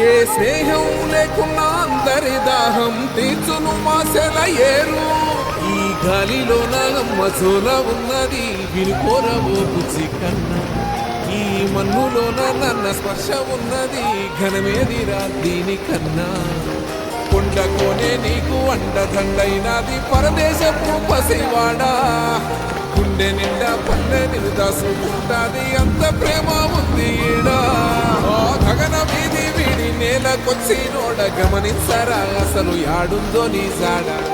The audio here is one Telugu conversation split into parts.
ఏ స్నేహం లేకున్నా అందరి దాహం తీర్చును మాసెల ఏరు ఈ గాలిలో నమ్మ చోల ఉన్నది వినుకోరవో బుజ్జి కన్నా ఈ మన్నులోన నన్న స్పర్శ ఉన్నది ఘనమేదిరా దీనికన్నా కొండ కోనే నీకు అండదండైనది పరదేశపు పసివాడా. గుండె నిండా పల్లె నిలుదాసుకుంటాది అంత వీడి నోడ గమనించరా? అసలు యాడుందో నీ జాడా?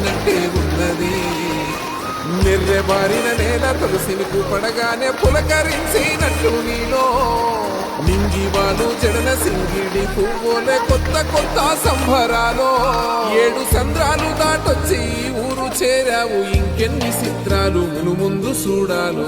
బారిన నేల తులసిని కూపడగానే పులకరించినట్టు నీలో. నింగివాలు జడన సింగిడి పువ్వులే కొత్త కొత్త సంభరాలు ఏడు సంద్రాలు దాటొచ్చి ఊరు చేరావు ఇంకెన్ని చిత్రాలు మును ముందు చూడాలు.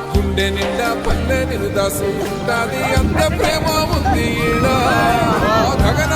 గుండె నిండా పల్లె నిరుదాసు ఉంటాది అంత ప్రేమ ఉంది ఈడ. గగన